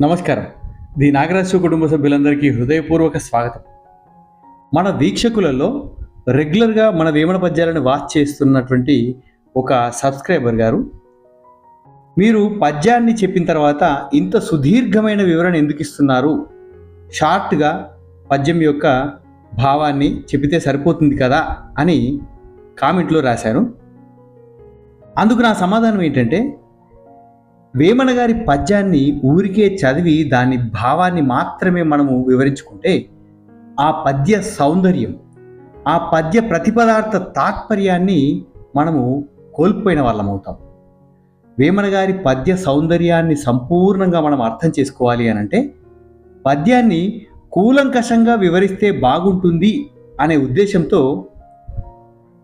నమస్కారం. ది నాగరాజు కుటుంబ సభ్యులందరికీ హృదయపూర్వక స్వాగతం. మన వీక్షకులలో రెగ్యులర్గా మన వేమన పద్యాలను వాచ్ చేస్తున్నటువంటి ఒక సబ్స్క్రైబర్ గారు. మీరు పద్యాన్ని చెప్పిన తర్వాత ఇంత సుదీర్ఘమైన వివరణ ఎందుకు ఇస్తున్నారు? షార్ట్గా పద్యం యొక్క భావాన్ని చెబితే సరిపోతుంది కదా అని కామెంట్లో రాశారు అందుకు నా సమాధానం ఏంటంటే వేమన గారి పద్యాన్ని ఊరికే చదివి దాని భావాన్ని మాత్రమే మనము వివరించుకుంటే ఆ పద్య సౌందర్యం ఆ పద్య ప్రతిపదార్థ తాత్పర్యాన్ని మనము కోల్పోయిన వాళ్ళం అవుతాం. వేమన గారి పద్య సౌందర్యాన్ని సంపూర్ణంగా మనం అర్థం చేసుకోవాలి అని అంటే పద్యాన్ని కూలంకషంగా వివరిస్తే బాగుంటుంది అనే ఉద్దేశంతో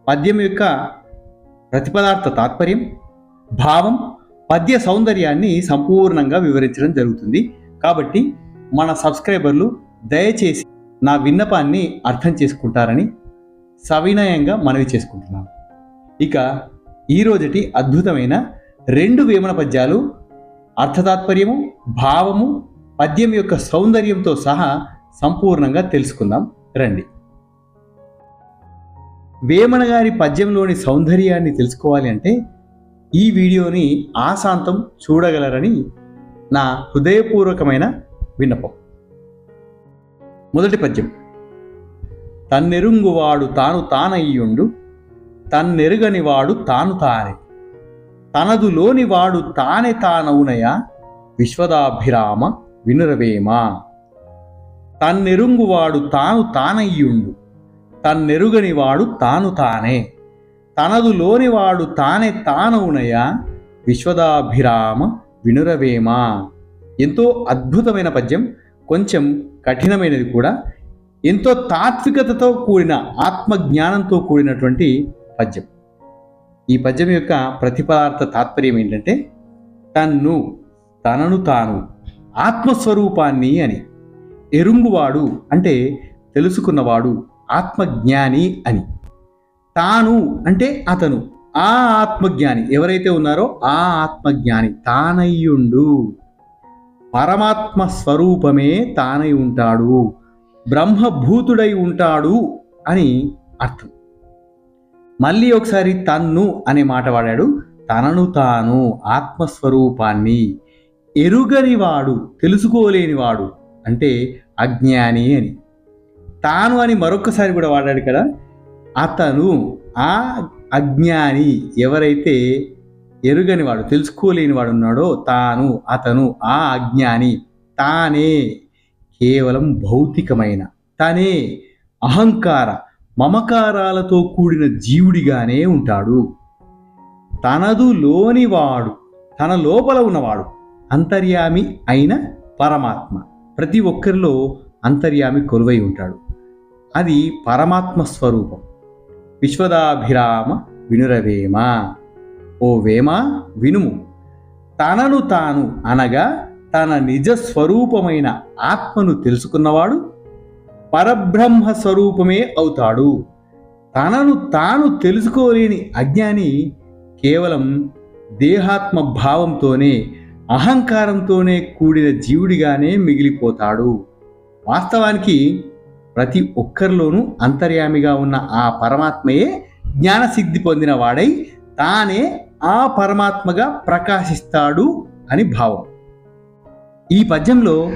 పద్యం యొక్క ప్రతిపదార్థ తాత్పర్యం భావం పద్య సౌందర్యాన్ని సంపూర్ణంగా వివరించడం జరుగుతుంది. కాబట్టి మన సబ్స్క్రైబర్లు దయచేసి నా విన్నపాన్ని అర్థం చేసుకుంటారని సవినయంగా మనవి చేసుకుంటున్నాను. ఇక ఈ అద్భుతమైన రెండు వేమన పద్యాలు అర్థతాత్పర్యము భావము పద్యం యొక్క సౌందర్యంతో సహా సంపూర్ణంగా తెలుసుకుందాం. రండి. వేమన గారి పద్యంలోని సౌందర్యాన్ని తెలుసుకోవాలి అంటే ఈ వీడియోని ఆశాంతం చూడగలరని నా హృదయపూర్వకమైన విన్నపం. మొదటి పద్యం. తన్నెరుంగువాడు తాను తానయ్యుండు తన్నెరుగనివాడు తాను తానే. తనదులోని వాడు తానే తానవునయ? విశ్వదాభిరామ వినురవేమా? తన్నెరుంగువాడు తాను తానయ్యుండు తన్నెరుగనివాడు తాను తానే. తనదులోనివాడు తానే తానవునయా విశ్వదాభిరామ వినురవేమ. ఎంతో అద్భుతమైన పద్యం కొంచెం కఠినమైనది కూడా. ఎంతో తాత్వికతతో కూడిన ఆత్మజ్ఞానంతో కూడినటువంటి పద్యం. ఈ పద్యం యొక్క ప్రతిపదార్థ తాత్పర్యం ఏంటంటే తన్ను తనను తాను ఆత్మస్వరూపాన్ని అని. ఎరుంగువాడు అంటే తెలుసుకున్నవాడు ఆత్మజ్ఞాని అని. తాను అంటే అతను. ఆ ఆత్మజ్ఞాని. ఎవరైతే ఉన్నారో ఆ ఆత్మజ్ఞాని తానయ్యుండు. పరమాత్మ స్వరూపమే తానై ఉంటాడు. బ్రహ్మభూతుడై ఉంటాడు అని అర్థం. మళ్ళీ ఒకసారి తన్ను అనే మాట వాడాడు. తనను తాను ఆత్మస్వరూపాన్ని ఎరుగనివాడు తెలుసుకోలేనివాడు అంటే అజ్ఞాని అని. తాను అని మరొకసారి కూడా వాడాడు కదా. అతను ఆ అజ్ఞాని ఎవరైతే ఎరుగని వాడు తెలుసుకోలేని వాడు ఉన్నాడో తాను అతను ఆ అజ్ఞాని. తానే కేవలం భౌతికమైన తనే అహంకార మమకారాలతో కూడిన జీవుడిగానే ఉంటాడు. తనదు లోనివాడు తన లోపల ఉన్నవాడు అంతర్యామి అయిన పరమాత్మ. ప్రతి ఒక్కరిలో అంతర్యామి కొలువై ఉంటాడు. అది పరమాత్మ స్వరూపం. విశ్వదాభిరామ వినురవేమ. ఓ వేమ వినుము. తనను తాను అనగా తన నిజ స్వరూపమైన ఆత్మను తెలుసుకున్నవాడు పరబ్రహ్మ స్వరూపమే అవుతాడు. తనను తాను తెలుసుకోలేని అజ్ఞాని కేవలం దేహాత్మ భావంతోనే అహంకారంతోనే కూడిన జీవుడిగానే మిగిలిపోతాడు. వాస్తవానికి ప్రతి ఒక్కరిలోనూ అంతర్యామిగా ఉన్న ఆ పరమాత్మయే జ్ఞానసిద్ధి పొందిన వాడై తానే ఆ పరమాత్మగా ప్రకాశిస్తాడు అని భావం. ఈ పద్యంలో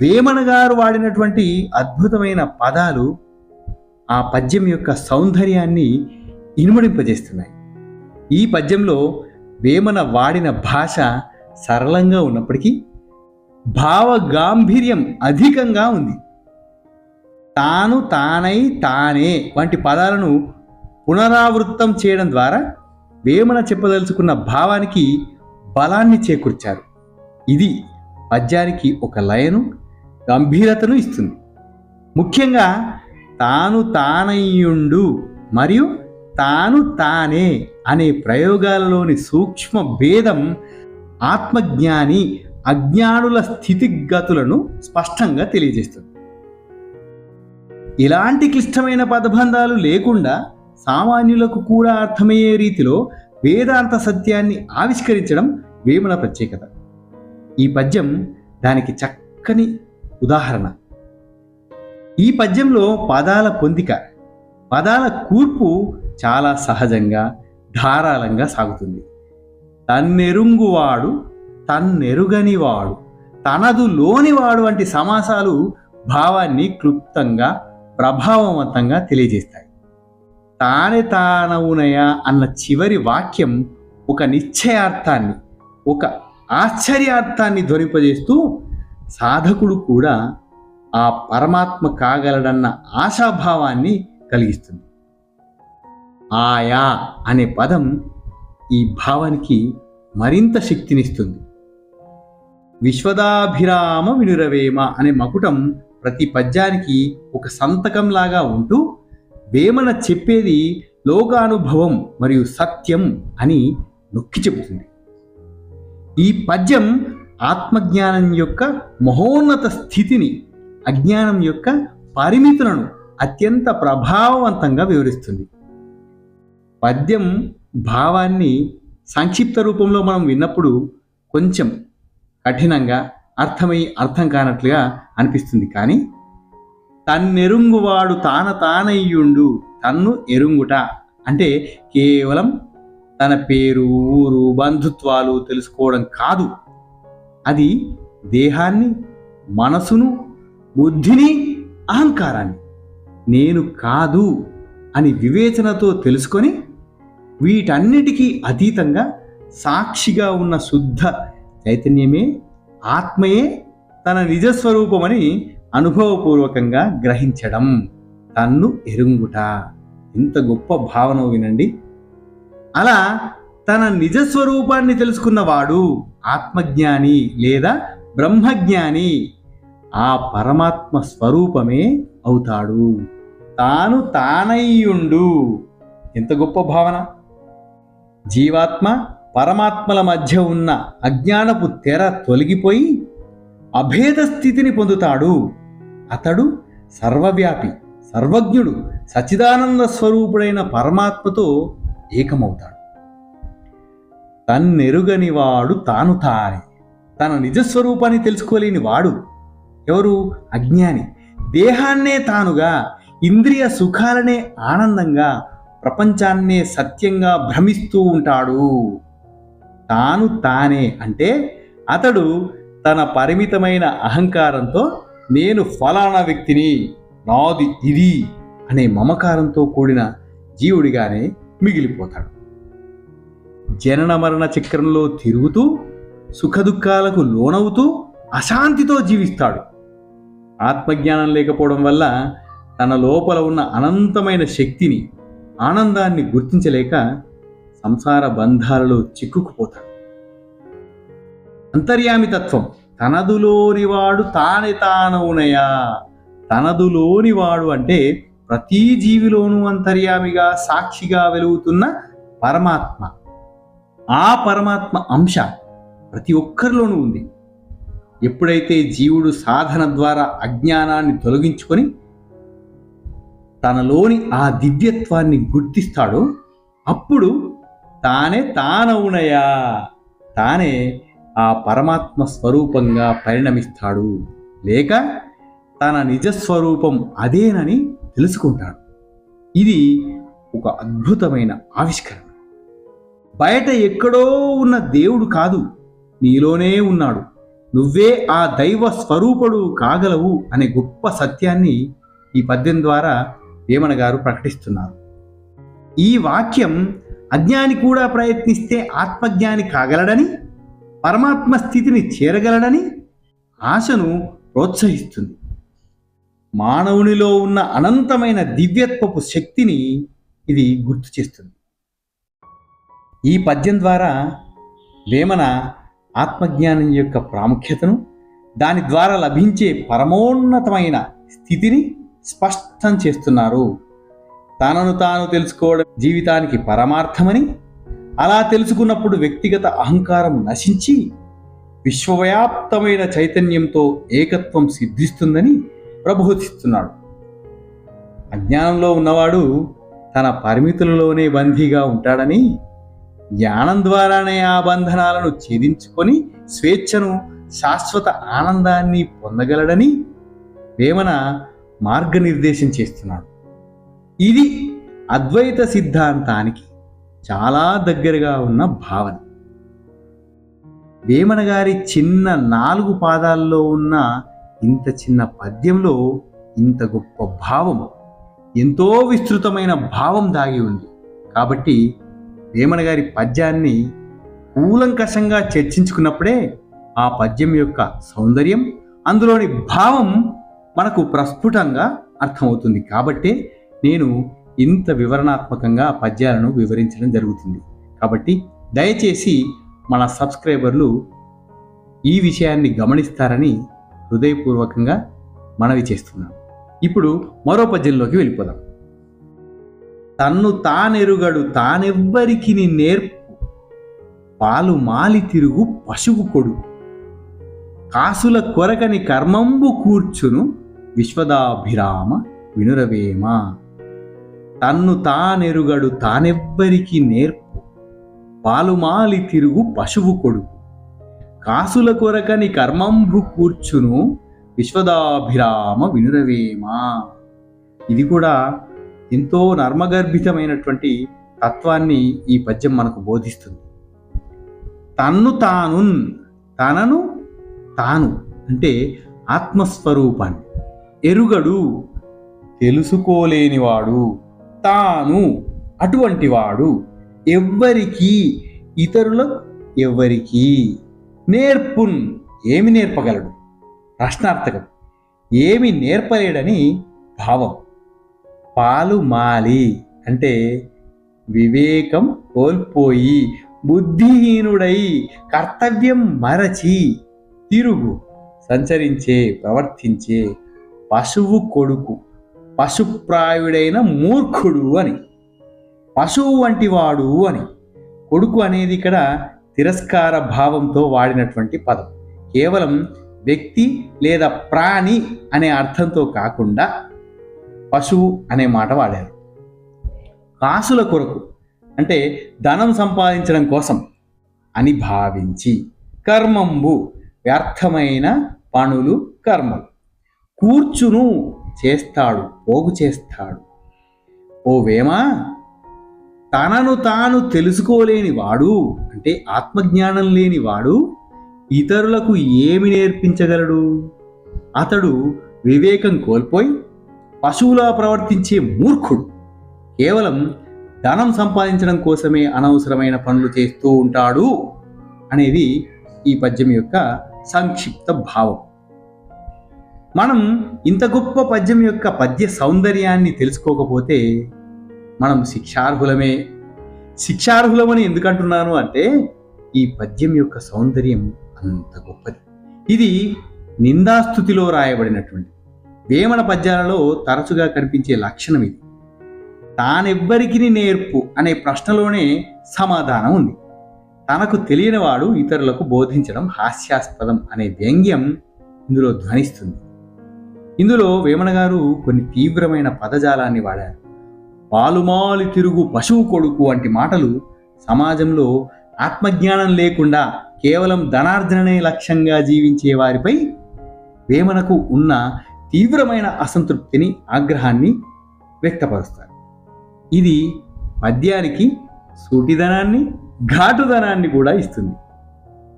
వేమన గారు వాడినటువంటి అద్భుతమైన పదాలు ఆ పద్యం యొక్క సౌందర్యాన్ని ఇనుమడింపజేస్తున్నాయి. ఈ పద్యంలో వేమన వాడిన భాష సరళంగా ఉన్నప్పటికీ భావ గాంభీర్యం అధికంగా ఉంది. తాను తానై తానే వంటి పదాలను పునరావృత్తం చేయడం ద్వారా వేమన చెప్పదలుచుకున్న భావానికి బలాన్ని చేకూర్చారు. ఇది పద్యానికి ఒక లయను గంభీరతను ఇస్తుంది. ముఖ్యంగా తాను తానయ్యుండు మరియు తాను తానే అనే ప్రయోగాలలోని సూక్ష్మ భేదం ఆత్మజ్ఞాని అజ్ఞానుల స్థితిగతులను స్పష్టంగా తెలియజేస్తుంది. ఇలాంటి క్లిష్టమైన పదబంధాలు లేకుండా సామాన్యులకు కూడా అర్థమయ్యే రీతిలో వేదాంత సత్యాన్ని ఆవిష్కరించడం వేమన ప్రత్యేకత. ఈ పద్యం దానికి చక్కని ఉదాహరణ. ఈ పద్యంలో పదాల పొందిక పదాల కూర్పు చాలా సహజంగా ధారాళంగా సాగుతుంది. తన్నెరుంగువాడు తన్నెరుగనివాడు తనదు లోనివాడు వంటి సమాసాలు భావాన్ని క్లుప్తంగా ప్రభావవంతంగా తెలియజేస్తాయి. తానే తానవునయ అన్న చివరి వాక్యం ఒక నిశ్చయార్థాన్ని ఒక ఆశ్చర్యార్థాన్ని ధ్వనింపజేస్తూ సాధకుడు కూడా ఆ పరమాత్మ కాగలడన్న ఆశాభావాన్ని కలిగిస్తుంది. ఆయా అనే పదం ఈ భావానికి మరింత శక్తినిస్తుంది. విశ్వదాభిరామ వినురవేమ అనే మకుటం ప్రతి పద్యానికి ఒక సంతకంలాగా ఉంటూ వేమన చెప్పేది లోకానుభవం మరియు సత్యం అని నొక్కి చెబుతుంది. ఈ పద్యం ఆత్మజ్ఞానం యొక్క మహోన్నత స్థితిని అజ్ఞానం యొక్క పరిమితులను అత్యంత ప్రభావవంతంగా వివరిస్తుంది. పద్యం భావాన్ని సంక్షిప్త రూపంలో మనం విన్నప్పుడు కొంచెం కఠినంగా అర్థమై అర్థం కానట్లుగా అనిపిస్తుంది. కానీ తన్నెరుంగువాడు తాన తానయ్యుండు తన్ను ఎరుంగుట అంటే కేవలం తన పేరు ఊరు బంధుత్వాలు తెలుసుకోవడం కాదు. అది దేహాన్ని మనసును బుద్ధిని అహంకారాన్ని నేను కాదు అని వివేచనతో తెలుసుకొని వీటన్నిటికీ అతీతంగా సాక్షిగా ఉన్న శుద్ధ చైతన్యమే ఆత్మయే తన నిజస్వరూపమని అనుభవపూర్వకంగా గ్రహించడం. తన్ను ఎరుంగుట. ఇంత గొప్ప భావన వినండి. అలా తన నిజస్వరూపాన్ని తెలుసుకున్నవాడు ఆత్మజ్ఞాని లేదా బ్రహ్మజ్ఞాని ఆ పరమాత్మ స్వరూపమే అవుతాడు. తాను తానయ్యుండు. ఎంత గొప్ప భావన. జీవాత్మ పరమాత్మల మధ్య ఉన్న అజ్ఞానపు తెర తొలగిపోయి అభేద స్థితిని పొందుతాడు. అతడు సర్వవ్యాపి సర్వజ్ఞుడు సచిదానంద స్వరూపుడైన పరమాత్మతో ఏకమవుతాడు. తన్నెరుగని వాడు తాను తానే. తన నిజస్వరూపాన్ని తెలుసుకోలేని వాడు ఎవరు? అజ్ఞాని. దేహాన్నే తానుగా ఇంద్రియ సుఖాలనే ఆనందంగా ప్రపంచాన్నే సత్యంగా భ్రమిస్తూ ఉంటాడు. తాను తానే అంటే అతడు తన పరిమితమైన అహంకారంతో నేను ఫలానా వ్యక్తిని నాది ఇది అనే మమకారంతో కూడిన జీవుడిగానే మిగిలిపోతాడు. జనన మరణ చక్రంలో తిరుగుతూ సుఖదుఖాలకు లోనవుతూ అశాంతితో జీవిస్తాడు. ఆత్మజ్ఞానం లేకపోవడం వల్ల తన లోపల ఉన్న అనంతమైన శక్తిని ఆనందాన్ని గుర్తించలేక సంసార బంధాలలో చిక్కుకుపోతాడు. అంతర్యామితత్వం తనదులోనివాడు తానే తానవునయా తనదులోనివాడు అంటే ప్రతి జీవిలోనూ అంతర్యామిగా సాక్షిగా వెలుగుతున్న పరమాత్మ. ఆ పరమాత్మ అంశ ప్రతి ఒక్కరిలోనూ ఉంది. ఎప్పుడైతే జీవుడు సాధన ద్వారా అజ్ఞానాన్ని తొలగించుకొని తనలోని ఆ దివ్యత్వాన్ని గుర్తిస్తాడో అప్పుడు తానే తానవునయా? తానే ఆ పరమాత్మ స్వరూపంగా పరిణమిస్తాడు. లేక తన నిజస్వరూపం అదేనని తెలుసుకుంటాడు. ఇది ఒక అద్భుతమైన ఆవిష్కరణ. బయట ఎక్కడో ఉన్న దేవుడు కాదు నీలోనే ఉన్నాడు. నువ్వే ఆ దైవ స్వరూపుడు కాగలవు అనే గొప్ప సత్యాన్ని ఈ పద్యం ద్వారా వేమన గారు ప్రకటిస్తున్నారు. ఈ వాక్యం అజ్ఞాని కూడా ప్రయత్నిస్తే ఆత్మజ్ఞాని కాగలడని పరమాత్మ స్థితిని చేరగలడని ఆశను ప్రోత్సహిస్తుంది. మానవునిలో ఉన్న అనంతమైన దివ్యత్వపు శక్తిని ఇది గుర్తు చేస్తుంది. ఈ పద్యం ద్వారా వేమన ఆత్మజ్ఞానం యొక్క ప్రాముఖ్యతను దాని ద్వారా లభించే పరమోన్నతమైన స్థితిని స్పష్టం చేస్తున్నారు. తనను తాను తెలుసుకోవడం జీవితానికి పరమార్థమని అలా తెలుసుకున్నప్పుడు వ్యక్తిగత అహంకారం నశించి విశ్వవ్యాప్తమైన చైతన్యంతో ఏకత్వం సిద్ధిస్తుందని ప్రబోధిస్తున్నాడు అజ్ఞానంలో ఉన్నవాడు తన పరిమితులలోనే బందీగా ఉంటాడని జ్ఞానం ద్వారానే ఆ బంధనాలను ఛేదించుకొని స్వేచ్ఛను శాశ్వత ఆనందాన్ని పొందగలడని వేమన మార్గనిర్దేశం చేస్తున్నాడు. ఇది అద్వైత సిద్ధాంతానికి చాలా దగ్గరగా ఉన్న భావన. వేమన గారి చిన్న నాలుగు పాదాల్లో ఉన్న ఇంత చిన్న పద్యంలో ఇంత గొప్ప భావం ఎంతో విస్తృతమైన భావం దాగి ఉంది. కాబట్టి వేమన గారి పద్యాన్ని కూలంకషంగా చర్చించుకున్నప్పుడే ఆ పద్యం యొక్క సౌందర్యం అందులోని భావం మనకు ప్రస్ఫుటంగా అర్థమవుతుంది. కాబట్టే నేను ఇంత వివరణాత్మకంగా పద్యాలను వివరించడం జరుగుతుంది. కాబట్టి దయచేసి మన సబ్స్క్రైబర్లు ఈ విషయాన్ని గమనిస్తారని హృదయపూర్వకంగా మనవి చేస్తున్నాను. ఇప్పుడు మరో పద్యంలోకి వెళ్ళిపోదాం. తన్ను తానెరుగడు తానెవ్వరికి నేర్పు పాలు మాలి తిరుగు పశువు కొడుకు కాసుల కొరకని కర్మంబు కూర్చును విశ్వదాభిరామ వినురవేమ. తన్ను తానెరుగడు తానెవ్వరికీ నేర్పు. పాలుమాలి తిరుగు పశువు కొడుకు. కాసుల కొరకని కర్మంభు కూర్చును విశ్వదాభిరామ వినురవేమా. ఇది కూడా ఎంతో నర్మగర్భితమైనటువంటి తత్వాన్ని ఈ పద్యం మనకు బోధిస్తుంది. తన్ను తాను తనను తాను అంటే ఆత్మస్వరూపాన్ని. ఎరుగడు తెలుసుకోలేనివాడు. తాను అటువంటివాడు. ఎవ్వరికి ఇతరులు ఎవ్వరికి నేర్పున్ ఏమి నేర్పగలడు? ప్రశ్నార్థకం. ఏమి నేర్పలేడని భావం. పాలు మాలి అంటే వివేకం కోల్పోయి బుద్ధిహీనుడై కర్తవ్యం మరచి తిరుగు సంచరించే ప్రవర్తించే పశువు కొడుకు. పశుప్రాయుడైన మూర్ఖుడు అని పశువు వంటి వాడు అని. కొడుకు అనేది ఇక్కడ తిరస్కార భావంతో వాడినటువంటి పదం. కేవలం వ్యక్తి లేదా ప్రాణి అనే అర్థంతో కాకుండా పశువు అనే మాట వాడారు. కాసుల కొరకు అంటే ధనం సంపాదించడం కోసం అని భావించి కర్మంబు వ్యర్థమైన పనులు కర్మలు. కూర్చును చేస్తాడు పోగు చేస్తాడు. ఓ వేమా తనను తాను తెలుసుకోలేని వాడు అంటే ఆత్మజ్ఞానం లేని వాడు ఇతరులకు ఏమి నేర్పించగలడు? అతడు వివేకం కోల్పోయి పశువులా ప్రవర్తించే మూర్ఖుడు. కేవలం ధనం సంపాదించడం కోసమే అనవసరమైన పనులు చేస్తూ ఉంటాడు అనేది ఈ పద్యం యొక్క సంక్షిప్త భావం. మనం ఇంత గొప్ప పద్యం యొక్క పద్య సౌందర్యాన్ని తెలుసుకోకపోతే మనం శిక్షార్హులమే. శిక్షార్హులమని ఎందుకంటున్నాను అంటే ఈ పద్యం యొక్క సౌందర్యం అంత గొప్పది. ఇది నిందాస్థుతిలో రాయబడినటువంటి వేమన పద్యాలలో తరచుగా కనిపించే లక్షణం ఇది. తానెవ్వరికి నేర్పు అనే ప్రశ్నలోనే సమాధానం ఉంది. తనకు తెలియనివాడు ఇతరులకు బోధించడం హాస్యాస్పదం అనే వ్యంగ్యం ఇందులో ధ్వనిస్తుంది. ఇందులో వేమన గారు కొన్ని తీవ్రమైన పదజాలాన్ని వాడారు. పాలుమాలి తిరుగు పశువు కొడుకు వంటి మాటలు సమాజంలో ఆత్మజ్ఞానం లేకుండా కేవలం ధనార్జననే లక్ష్యంగా జీవించే వారిపై వేమనకు ఉన్న తీవ్రమైన అసంతృప్తిని ఆగ్రహాన్ని వ్యక్తపరుస్తారు. ఇది పద్యానికి సూటిదనాన్ని ఘాటుదనాన్ని కూడా ఇస్తుంది.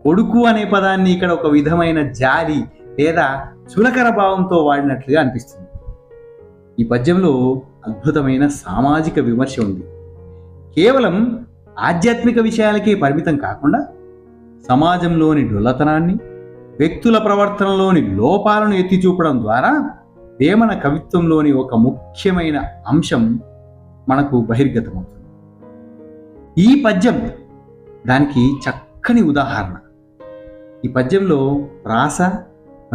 కొడుకు అనే పదాన్ని ఇక్కడ ఒక విధమైన జాలి లేదా చులకర భావంతో వాడినట్లుగా అనిపిస్తుంది. ఈ పద్యంలో అద్భుతమైన సామాజిక విమర్శ ఉంది. కేవలం ఆధ్యాత్మిక విషయాలకే పరిమితం కాకుండా సమాజంలోని డొల్లతనాన్ని వ్యక్తుల ప్రవర్తనలోని లోపాలను ఎత్తి చూపడం ద్వారా వేమన కవిత్వంలోని ఒక ముఖ్యమైన అంశం మనకు బహిర్గతమవుతుంది. ఈ పద్యం దానికి చక్కని ఉదాహరణ. ఈ పద్యంలో ప్రాస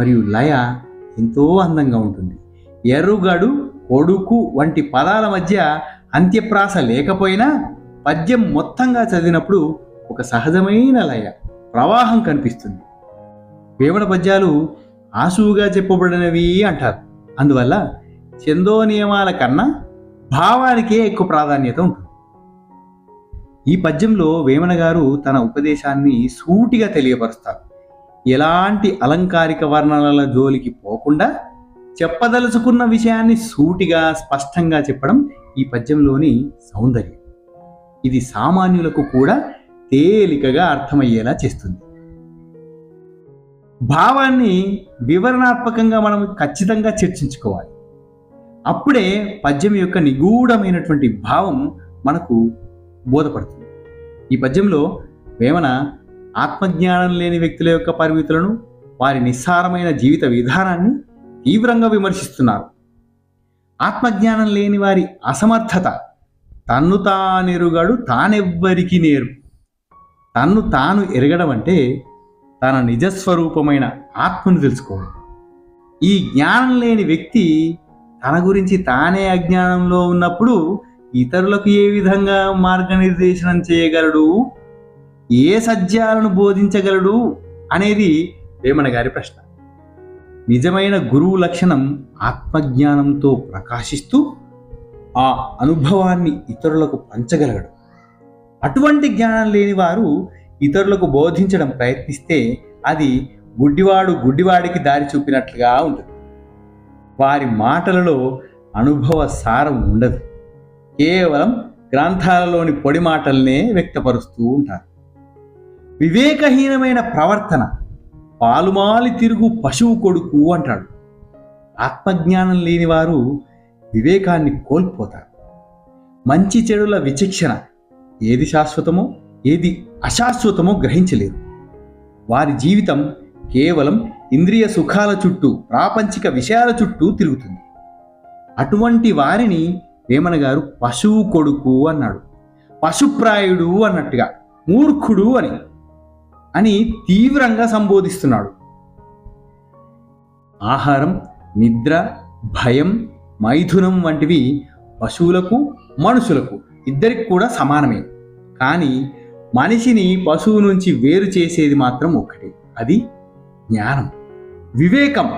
మరియు లయ ఎంతో అందంగా ఉంటుంది. ఎరుగడు కొడుకు వంటి పదాల మధ్య అంత్యప్రాస లేకపోయినా పద్యం మొత్తంగా చదివినప్పుడు ఒక సహజమైన లయ ప్రవాహం కనిపిస్తుంది. వేమన పద్యాలు ఆశువుగా చెప్పబడినవి అంటారు. అందువల్ల చందో నియమాల కన్నా భావానికే ఎక్కువ ప్రాధాన్యత ఉంటుంది. ఈ పద్యంలో వేమన గారు తన ఉపదేశాన్ని సూటిగా తెలియపరుస్తారు. ఎలాంటి అలంకారిక వర్ణనల జోలికి పోకుండా చెప్పదలుచుకున్న విషయాన్ని సూటిగా స్పష్టంగా చెప్పడం ఈ పద్యంలోని సౌందర్యం. ఇది సామాన్యులకు కూడా తేలికగా అర్థమయ్యేలా చేస్తుంది. భావాన్ని వివరణాత్మకంగా మనం ఖచ్చితంగా చర్చించుకోవాలి. అప్పుడే పద్యం యొక్క నిగూఢమైనటువంటి భావం మనకు బోధపడుతుంది. ఈ పద్యంలో వేమన ఆత్మజ్ఞానం లేని వ్యక్తుల యొక్క పరిమితులను వారి నిస్సారమైన జీవిత విధానాన్ని తీవ్రంగా విమర్శిస్తున్నారు. ఆత్మజ్ఞానం లేని వారి అసమర్థత తన్ను తానెరుగడు తానెవ్వరికి నేరు. తన్ను తాను ఎరగడం అంటే తన నిజస్వరూపమైన ఆత్మను తెలుసుకోవడం. ఈ జ్ఞానం లేని వ్యక్తి తన గురించి తానే అజ్ఞానంలో ఉన్నప్పుడు ఇతరులకు ఏ విధంగా మార్గనిర్దేశనం చేయగలడు? ఏ సత్యాలను బోధించగలడు అనేది వేమన గారి ప్రశ్న. నిజమైన గురువు లక్షణం ఆత్మజ్ఞానంతో ప్రకాశిస్తూ ఆ అనుభవాన్ని ఇతరులకు పంచగలగడం అటువంటి జ్ఞానం లేని వారు ఇతరులకు బోధించడం ప్రయత్నిస్తే అది గుడ్డివాడు గుడ్డివాడికి దారి చూపినట్లుగా ఉంటుంది. వారి మాటలలో అనుభవ సారం ఉండదు. కేవలం గ్రంథాలలోని పొడి మాటల్నే వ్యక్తపరుస్తూ ఉంటారు. వివేకహీనమైన ప్రవర్తన. పాలుమాలి తిరుగు పశువు కొడుకు అంటాడు. ఆత్మజ్ఞానం లేని వారు వివేకాన్ని కోల్పోతారు. మంచి చెడుల విచక్షణ ఏది శాశ్వతమో ఏది అశాశ్వతమో గ్రహించలేరు. వారి జీవితం కేవలం ఇంద్రియ సుఖాల చుట్టూ ప్రాపంచిక విషయాల చుట్టూ తిరుగుతుంది. అటువంటి వారిని వేమన గారు పశువు కొడుకు అన్నాడు. పశుప్రాయుడు అన్నట్టుగా మూర్ఖుడు అని. అని తీవ్రంగా సంబోధిస్తున్నాడు. ఆహారం నిద్ర భయం మైథునం వంటివి పశువులకు మనుషులకు ఇద్దరికి కూడా సమానమే. కానీ మనిషిని పశువు నుంచి వేరు చేసేది మాత్రం ఒక్కటే. అది జ్ఞానం. వివేకం.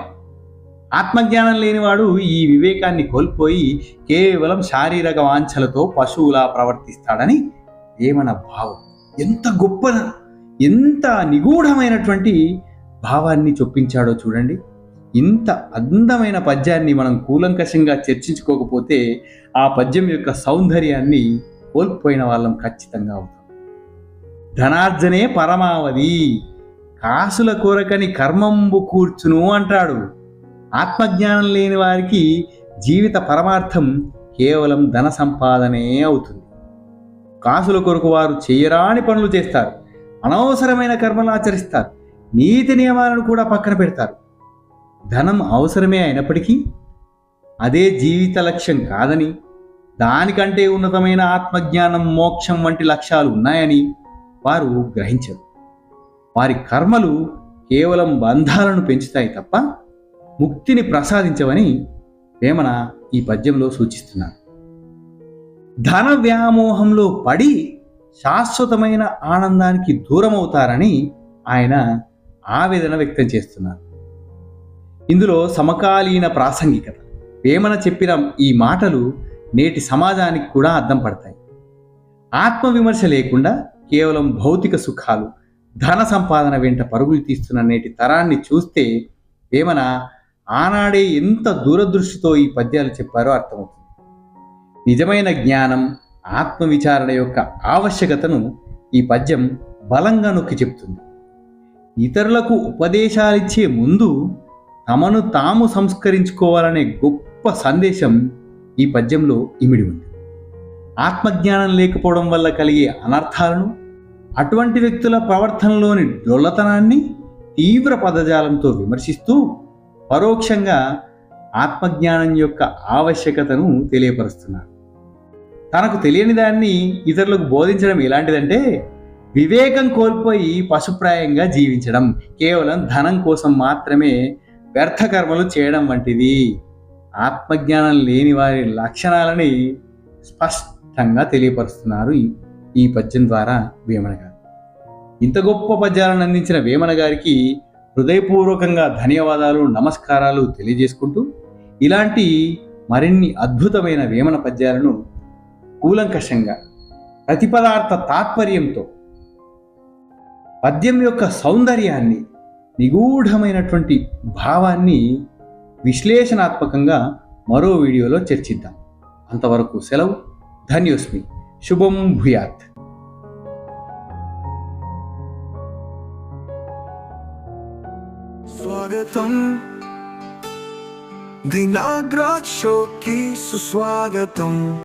ఆత్మజ్ఞానం లేనివాడు ఈ వివేకాన్ని కోల్పోయి కేవలం శారీరక వాంఛలతో పశువులా ప్రవర్తిస్తాడని ఏమన భావం? ఎంత గొప్ప ఎంత నిగూఢమైనటువంటి భావాన్ని చొప్పించాడో చూడండి. ఇంత అందమైన పద్యాన్ని మనం కూలంకషంగా చర్చించుకోకపోతే ఆ పద్యం యొక్క సౌందర్యాన్ని కోల్పోయిన వాళ్ళం ఖచ్చితంగా అవుతాం. ధనార్జనే పరమావధి కాసుల కొరకని కర్మంబు కూర్చును అంటాడు. ఆత్మజ్ఞానం లేని వారికి జీవిత పరమార్థం కేవలం ధన సంపాదనే అవుతుంది. కాసుల కొరకు వారు చేయరాని పనులు చేస్తారు. అనవసరమైన కర్మలు ఆచరిస్తారు. నీతి నియమాలను కూడా పక్కన పెడతారు. ధనం అవసరమే అయినప్పటికీ అదే జీవిత లక్ష్యం కాదని దానికంటే ఉన్నతమైన ఆత్మజ్ఞానం మోక్షం వంటి లక్ష్యాలు ఉన్నాయని వారు గ్రహించరు. వారి కర్మలు కేవలం బంధాలను పెంచుతాయి తప్ప ముక్తిని ప్రసాదించవని వేమన ఈ పద్యంలో సూచిస్తున్నారు. ధన వ్యామోహంలో పడి శాశ్వతమైన ఆనందానికి దూరమవుతారని ఆయన ఆవేదన వ్యక్తం చేస్తున్నారు. ఇందులో సమకాలీన ప్రాసంగికత వేమన చెప్పిన ఈ మాటలు నేటి సమాజానికి కూడా అర్థం పడతాయి. ఆత్మవిమర్శ లేకుండా కేవలం భౌతిక సుఖాలు ధన సంపాదన వెంట పరుగులు తీస్తున్న నేటి తరాన్ని చూస్తే వేమన ఆనాడే ఎంత దూరదృష్టితో ఈ పద్యాలు చెప్పారో అర్థమవుతుంది. నిజమైన జ్ఞానం ఆత్మవిచారణ యొక్క ఆవశ్యకతను ఈ పద్యం బలంగా నొక్కి చెప్తుంది. ఇతరులకు ఉపదేశాలిచ్చే ముందు తమను తాము సంస్కరించుకోవాలనే గొప్ప సందేశం ఈ పద్యంలో ఇమిడి ఉంది. ఆత్మజ్ఞానం లేకపోవడం వల్ల కలిగే అనర్థాలను అటువంటి వ్యక్తుల ప్రవర్తనలోని డొల్లతనాన్ని తీవ్ర పదజాలంతో విమర్శిస్తూ పరోక్షంగా ఆత్మజ్ఞానం యొక్క ఆవశ్యకతను తెలియపరుస్తున్నారు. తనకు తెలియని దాన్ని ఇతరులకు బోధించడం ఎలాంటిదంటే వివేకం కోల్పోయి పశుప్రాయంగా జీవించడం. కేవలం ధనం కోసం మాత్రమే వ్యర్థ కర్మలు చేయడం వంటిది. ఆత్మజ్ఞానం లేని వారి లక్షణాలని స్పష్టంగా తెలియపరుస్తున్నారు ఈ- ఈ పద్యం ద్వారా వేమన గారు. ఇంత గొప్ప పద్యాలను అందించిన వేమన గారికి హృదయపూర్వకంగా ధన్యవాదాలు నమస్కారాలు తెలియజేసుకుంటూ ఇలాంటి మరిన్ని అద్భుతమైన వేమన పద్యాలను కూలంకషంగా ప్రతిపదార్థ తాత్పర్యంతో పద్యం యొక్క సౌందర్యాన్ని నిగూఢమైనటువంటి భావాన్ని విశ్లేషణాత్మకంగా మరో వీడియోలో చర్చిద్దాం. అంతవరకు సెలవు. ధన్యోస్మి. శుభం భూయాత్. స్వాగతం. దినాగ్రాజ్ షోకి సుస్వాగతం.